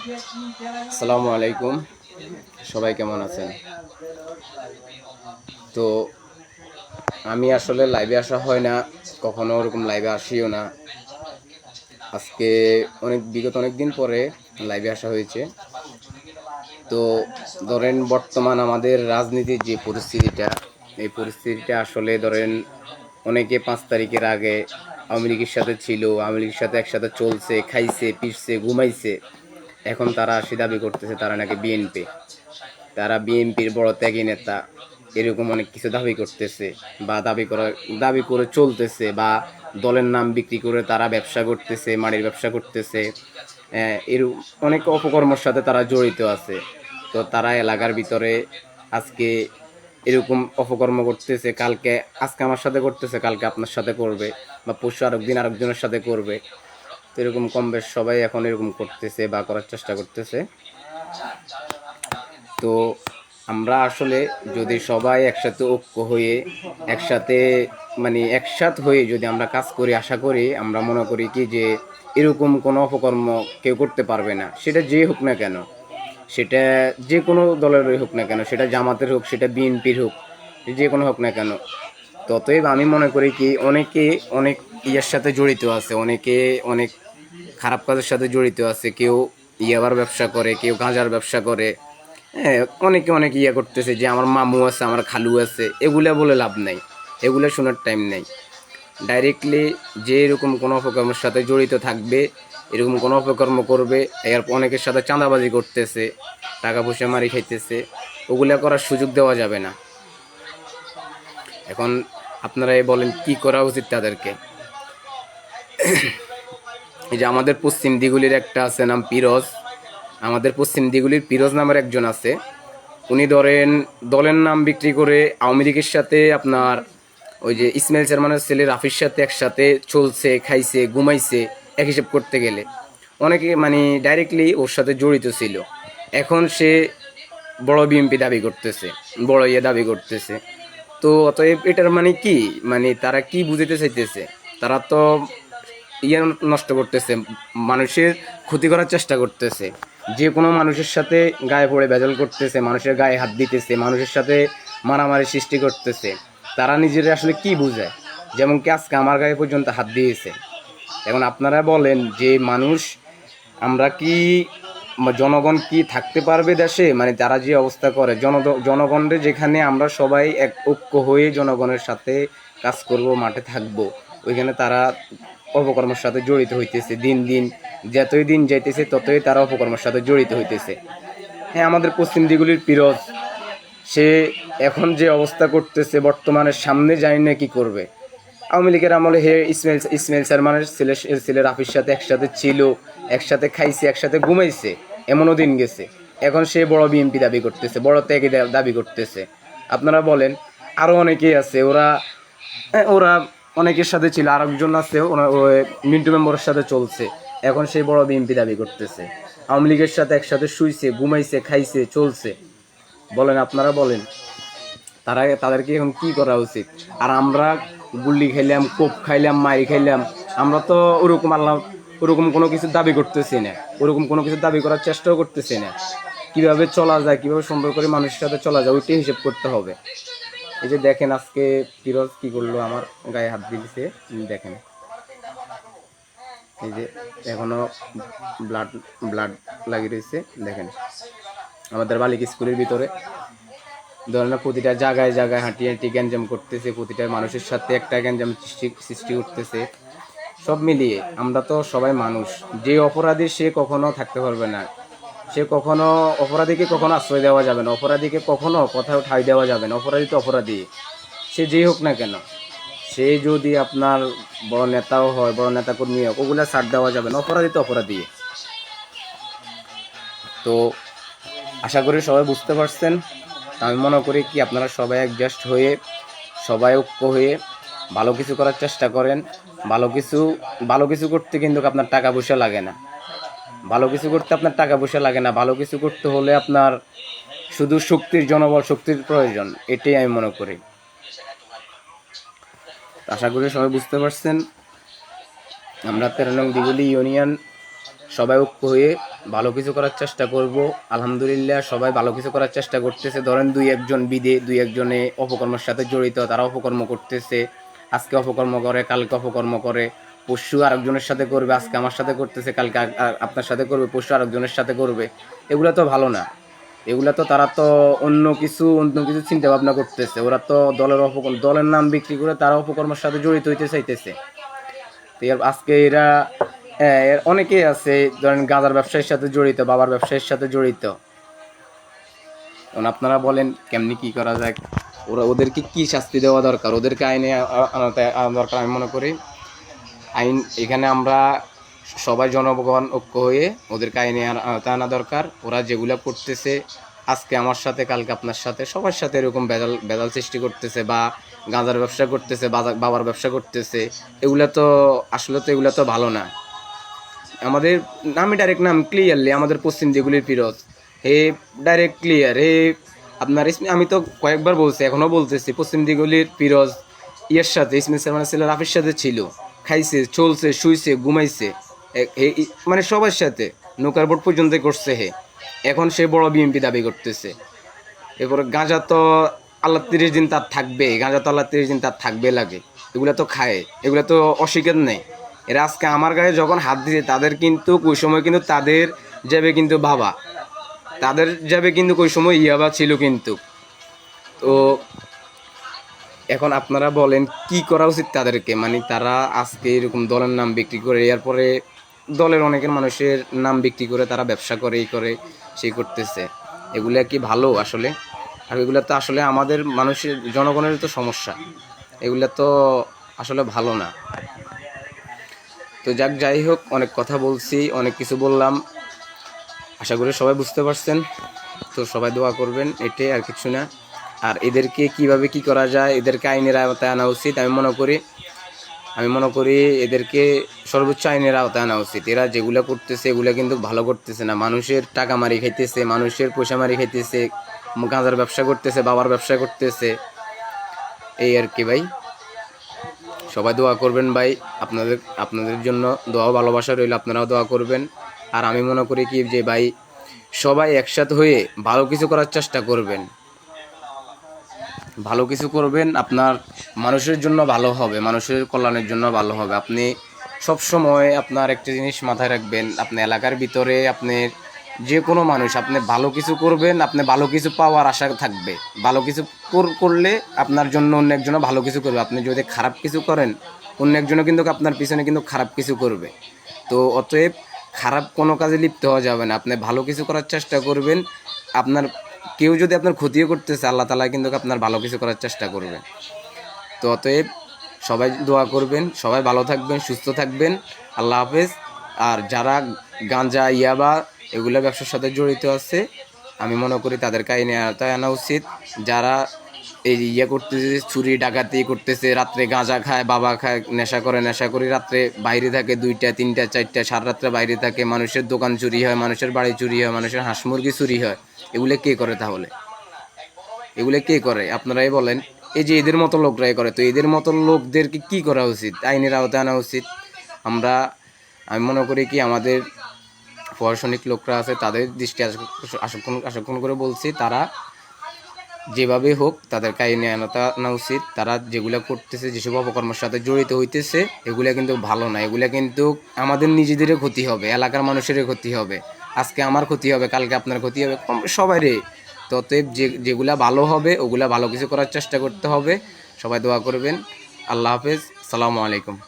আসসালামু আলাইকুম। সবাই কেমন আছেন? তো আমি আসলে লাইভে আসা হয় না, কখনো ওরকম লাইভে আসিও না। আজকে অনেক, বিগত অনেক দিন পরে লাইভে আসা হয়েছে। তো ধরেন বর্তমান আমাদের রাজনীতির যে পরিস্থিতিটা, এই পরিস্থিতিটা আসলে ধরেন অনেকে পাঁচ তারিখের আগে আওয়ামী লীগের সাথে ছিল, আওয়ামী লীগের সাথে একসাথে চলছে, খাইছে পিসছে ঘুমাইছে। এখন তারা আসি দাবি করতেছে তারা নাকি বিএনপি তারা বিএনপির বড় ত্যাগী নেতা এরকম অনেক কিছু দাবি করতেছে বা দাবি করে দাবি করে চলতেছে বা দলের নাম বিক্রি করে তারা ব্যবসা করতেছে মাড়ির ব্যবসা করতেছে আহ, এরকম অনেক অপকর্মর সাথে তারা জড়িত আছে। তো তারা এলাকার ভিতরে আজকে এরকম অপকর্ম করতেছে কালকে আজকে আমার সাথে করতেছে কালকে আপনার সাথে করবে বা পরশু আরেক দিন আরেকজনের সাথে করবে। এরকম কম বেশ সবাই এখন এরকম করতেছে বা করার চেষ্টা করতেছে। তো আমরা আসলে যদি সবাই একসাথে ঐক্য হয়ে, একসাথে মানে একসাথ হয়ে যদি আমরা কাজ করি, আশা করি, আমরা মনে করি কি যে এরকম কোনো অপকর্ম কেউ করতে পারবে না। সেটা যে হোক না কেন, সেটা যে কোনো দলেরই হোক না কেন, সেটা জামাতের হোক, সেটা বিএনপির হোক, যে কোনো হোক না কেন। ততএব আমি মনে করি কি, অনেকে অনেক ইয়ের সাথে জড়িত আছে, অনেকে অনেক খারাপ কাজের সাথে জড়িত আছে, কেউ ইয়াবার ব্যবসা করে, কেউ গাঁজার ব্যবসা করে। হ্যাঁ অনেকে অনেক ইয়ে করতেছে যে আমার মামু আছে, আমার খালু আছে, এগুলা বলে লাভ নাই, এগুলো শোনার টাইম নেই। ডাইরেক্টলি যে এরকম কোনো অপকর্মের সাথে জড়িত থাকবে, এরকম কোনো অপকর্ম করবে, এর অনেকের সাথে চাঁদাবাজি করতেছে টাকা পয়সা মারি খাইতেছে, ওগুলা করার সুযোগ দেওয়া যাবে না। এখন আপনারা বলেন কি করা উচিত তাদেরকে? এই যে আমাদের পশ্চিম দিগুলির একটা আছে নাম পিরোজ। আমাদের পশ্চিম দিগুলির পিরোজ নামের একজন আছে। উনি ধরেন, দলের নাম বিক্রি করে আওয়ামী লীগের সাথে আপনার ওই যে ইসমাইল চেয়ারম্যানের ছেলে রাফির সাথে একসাথে চলছে, খাইছে, ঘুমাইছে, এক হিসেব করতে গেলে। অনেকে মানে ডাইরেক্টলি ওর সাথে জড়িত ছিল। এখন সে বড় বিএমপি দাবি করতেছে, বড় ইয়ে দাবি করতেছে। তো অতএব এটার মানে কি? মানে তারা কি বুঝাতে চাইতেছে? তারা তো ইয়ে নষ্ট করতেছে, মানুষের ক্ষতি করার চেষ্টা করতেছে। যে কোনো মানুষের সাথে গায়ে পড়ে বেজল করতেছে, মানুষের গায়ে হাত দিতেছে, মানুষের সাথে মারামারি সৃষ্টি করতেছে, তারা নিজেরা আসলে কি বুঝায়? যেমন কি আজকে আমার গায়ে পর্যন্ত হাত দিয়েছে। এখন আপনারা বলেন যে মানুষ, আমরা কি জনগণ কি থাকতে পারবে দেশে? মানে তারা যে অবস্থা করে, জন জনগণের যেখানে আমরা সবাই এক ঐক্য হয়ে জনগণের সাথে কাজ করব, মাঠে থাকব। ওইখানে তারা অপকর্মের সাথে জড়িত হইতেছে দিন দিন। যতই দিন যাইতেছে ততই তারা অপকর্মের সাথে জড়িত হইতেছে। হ্যাঁ আমাদের পশ্চিম দিগুলির পিরোজ সে এখন যে অবস্থা করতেছে বর্তমানে সামনে জানি না কি করবে। আওয়ামী লীগের আমলে হে ইসমাইল ইসমাইল সারমানের ছেলে ছেলে রাফির সাথে একসাথে ছিল একসাথে খাইছে একসাথে ঘুমাইছে এমনও দিন গেছে। এখন সে বড় বিএমপি দাবি করতেছে বড় ত্যাগী দাবি করতেছে। আপনারা বলেন আরও অনেকেই আছে ওরা হ্যাঁ, ওরা অনেকের সাথে ছিল আর একজন আছে মিন্টু মেম্বরের সাথে চলছে। এখন সেই বড় বিএমপি দাবি করতেছে। আওয়ামী লীগের সাথে একসাথে শুইছে, ঘুমাইছে, খাইছে, চলছে। বলেন, আপনারা বলেন, তারা, তাদেরকে এখন কি করা উচিত? আর আমরা গুল্লি খাইলাম, কোপ খাইলাম, মারি খাইলাম, আমরা তো ওরকম আল্লাহ, ওরকম কোনো কিছু দাবি করতেছি না। ওরকম কোনো কিছু দাবি করার চেষ্টাও করতেছি না। কীভাবে চলা যায়, কীভাবে সুন্দর করে মানুষের সাথে চলা যায়, ওইটাই হিসেব করতে হবে। এই যে দেখেন আজকে ফিরোজ কি করল, আমার গায়ে হাত দিয়েছে। দেখেন। এই যে এখনও ব্লাড ব্লাড লাগিয়ে রয়েছে, দেখেন। আমাদের বালিক স্কুলের ভিতরে। ধরেন প্রতিটা জায়গায় জায়গায় হাঁটি হাঁটি গ্যাঞ্জাম করতেছে, প্রতিটা মানুষের সাথে একটা গ্যাঞ্জাম সৃষ্টি সৃষ্টি করতেছে। সব মিলিয়ে আমরা তো সবাই মানুষ। যে অপরাধী সে কখনো থাকতে পারবে না। সে কখনো অপরাধীকে কখনো আশ্রয় দেওয়া যাবে না। অপরাধীকে কখনো কোথাও ঠাই দেওয়া যাবে না। অপরাধী তো অপরাধী। সে যেই হোক না কেন। সে যদি আপনার বড় নেতাও হয়, বড় নেতা কর্মী হোক, ওগুলা ছাড় দেওয়া যাবে না। অপরাধী তো অপরাধী। তো আশা করি সবাই বুঝতে পারছেন। আমি মনে করি কি, আপনারা সবাই অ্যাডজাস্ট হয়ে, সবাই ঐক্য হয়ে ভালো কিছু করার চেষ্টা করেন। ভালো কিছু ভালো কিছু করতে কিন্তু আপনার টাকা পয়সা লাগে না। ভালো কিছু করতে আপনার টাকা পয়সা লাগে না, ভালো কিছু করতে হলে আপনার শুধু শক্তির, জনবল শক্তির প্রয়োজন, এটাই আমি মনে করি। আশা করি সবাই বুঝতে পারছেন। আমরা তেরো নং দিগুলি ইউনিয়ন, সবাই ঐক্য হয়ে ভালো কিছু করার চেষ্টা করব। আলহামদুলিল্লাহ, সবাই ভালো কিছু করার চেষ্টা করতেছে। ধরেন দুই একজন বিদে, দুই একজনে অপকর্মের সাথে জড়িত, তারা অপকর্ম করতেছে। আজকে অপকর্ম করে, কালকে অপকর্ম করে। পশু আরেকজনের সাথে করবে, আজকে আমার সাথে করতেছে, কালকে আপনার সাথে করবে, পশু আরেকজনের সাথে করবে। এগুলো তো ভালো না। এগুলা তো তারা তো অন্য কিছু অন্য কিছু চিন্তা ভাবনা করতেছে। ওরা তো দলের অপকর্ম দলের নাম বিক্রি করে তারা অপকর্মের সাথে জড়িত হইতে চাইতেছে। তো এর, আজকে এরা এর অনেকেই আছে, ধরেন গাঁজার ব্যবসায়ীর সাথে জড়িত, বাবার ব্যবসায়ীর সাথে জড়িত। আপনারা বলেন, কেমনি কি করা যায়? ওরা, ওদেরকে কি শাস্তি দেওয়া দরকার? ওদেরকে আইনে আনা দরকার, আমি মনে করি। আইন এখানে আমরা সবাই জনগণ ঐক্য হয়ে ওদেরকে আইনে আওতায় আনা দরকার। ওরা যেগুলো করতেছে, আজকে আমার সাথে, কালকে আপনার সাথে, সবার সাথে এরকম বেদাল বেদাল সৃষ্টি করতেছে বা গাঁজার ব্যবসা করতেছে বাবার ব্যবসা করতেছে, এগুলা তো, আসলে তো এগুলা তো ভালো না। আমাদের নামই ডাইরেক্ট নাম ক্লিয়ারলি আমাদের পশ্চিম দিগুলির ফিরোজ। হে ডাইরেক্ট ক্লিয়ার হে আপনার আমি তো কয়েকবার বলছি এখনও বলতেছি, পশ্চিম দিগুলির ফিরোজ ইয়ের সাথে ইসমিন সালমান রাফির সাথে ছিল। খাইছে, চলছে, শুইছে, ঘুমাইছে। মানে সবার সাথে। নৌকার বোর্ড পর্যন্ত করছে হে। এখন সে বড় বিএমপি দাবি করতেছে। এরপরে গাঁজা তো আল্লাহ তিরিশ দিন তার থাকবে, গাঁজা তো আল্লাহ তিরিশ দিন তার থাকবে লাগে। এগুলা তো খায়, এগুলা তো অস্বীকার নেই। এরা আজকে আমার গায়ে যখন হাত দিছে, তাদের কিন্তু ওই সময় কিন্তু তাদের যাবে কিন্তু বাবা। তাদের যাবে কিন্তু ওই সময় ইয়াবা ছিল কিন্তু। তো এখন আপনারা বলেন, কি করা উচিত তাদেরকে? মানে তারা আজকে এরকম দলের নাম বিক্রি করে, এরপরে দলের অনেকের মানুষের নাম বিক্রি করে তারা ব্যবসা করে, এই করে, সেই করতেছে। এগুলা কি ভালো আসলে? আর এগুলা তো আসলে আমাদের মানুষের জনগণের তো সমস্যা। এগুলা তো আসলে ভালো না। তো যাক, যাই হোক, অনেক কথা বলছি, অনেক কিছু বললাম। আশা করি সবাই বুঝতে পারছেন। তো সবাই দোয়া করবেন, এটাই আর কিছু না। আর এদেরকে কীভাবে কি করা যায়, এদেরকে আইনের আওতায় আনা উচিত, আমি মনে করি, আমি মনে করি এদেরকে সর্বোচ্চ আইনের আওতায় আনা উচিত। এরা যেগুলো করতেছে, এগুলো কিন্তু ভালো করতেছে না। মানুষের টাকা মারি খাইতেছে, মানুষের পয়সা মারি খাইতেছে, গাঁজার ব্যবসা করতেছে, বাবার ব্যবসা করতেছে। এই আর কি ভাই। সবাই দোয়া করবেন ভাই, আপনাদের আপনাদের জন্য দোয়া ভালোবাসা রইল, আপনারাও দোয়া করবেন। আর আমি মনে করি কি যে ভাই, সবাই একসাথে হয়ে ভালো কিছু করার চেষ্টা করবেন। ভালো কিছু করবেন, আপনার মানুষের জন্য ভালো হবে, মানুষের কল্যাণের জন্য ভালো হবে। আপনি সব সময় আপনার একটা জিনিস মাথায় রাখবেন, আপনি এলাকার ভিতরে, আপনি যে কোনো মানুষ, আপনি ভালো কিছু করবেন, আপনি ভালো কিছু পাওয়ার আশা থাকবে। ভালো কিছু করলে আপনার জন্য অন্য একজন ভালো কিছু করবে। আপনি যদি খারাপ কিছু করেন, অন্য একজনও কিন্তু আপনার পিছনে কিন্তু খারাপ কিছু করবে। তো অতএব খারাপ কোনো কাজে লিপ্ত হওয়া যাবে না। আপনি ভালো কিছু করার চেষ্টা করবেন, আপনার কেউ যদি আপনার ক্ষতিও করতেছে, আল্লাহ তালা কিন্তু আপনার ভালো কিছু করার চেষ্টা করবে। তো অতএব সবাই দোয়া করবেন, সবাই ভালো থাকবেন, সুস্থ থাকবেন। আল্লাহ হাফেজ। আর যারা গাঁজা, ইয়াবা এগুলো ব্যবসার সাথে জড়িত আছে, আমি মনে করি তাদেরকে আইনে আওতায় আনা উচিত। যারা এই ইয়ে করতেছে, চুরি, ডাকাতি করতেছে, রাত্রে গাঁজা খায়, বাবা খায়, নেশা করে নেশা করে, রাত্রে বাইরে থাকে দুইটা, তিনটা, চারটা, সারা রাত্রে বাইরে থাকে, মানুষের দোকান চুরি হয়, মানুষের বাড়ি চুরি হয়, মানুষের হাঁস মুরগি চুরি হয়। এগুলো কে করে তাহলে? এগুলো কে করে? আপনারাই বলেন। এই যে এদের মতো লোকরাই করে, তো এদের মতো লোকদেরকে কি করা উচিত? আইনের আওতায় আনা উচিত। আমরা, আমি মনে করি কি, আমাদের প্রশাসনিক লোকরা আছে, তাদের দৃষ্টি আসক্ষণ আসক্ষণ করে বলছি, তারা যেভাবে হোক, তাদের আইনে আনাতা আনা উচিত। তারা যেগুলো করতেছে, যেসব অপকর্মের সাথে জড়িত হইতেছে, এগুলা কিন্তু ভালো না। এগুলা কিন্তু আমাদের নিজেদেরও ক্ষতি হবে, এলাকার মানুষেরও ক্ষতি হবে। আজকে আমার ক্ষতি হবে, কালকে আপনার ক্ষতি হবে, কম- সবারই তো অতএব যে, যেগুলা ভালো হবে, ওগুলা ভালো কিছু করার চেষ্টা করতে হবে। সবাই দোয়া করবেন। আল্লাহ হাফেজ। সালামু আলাইকুম।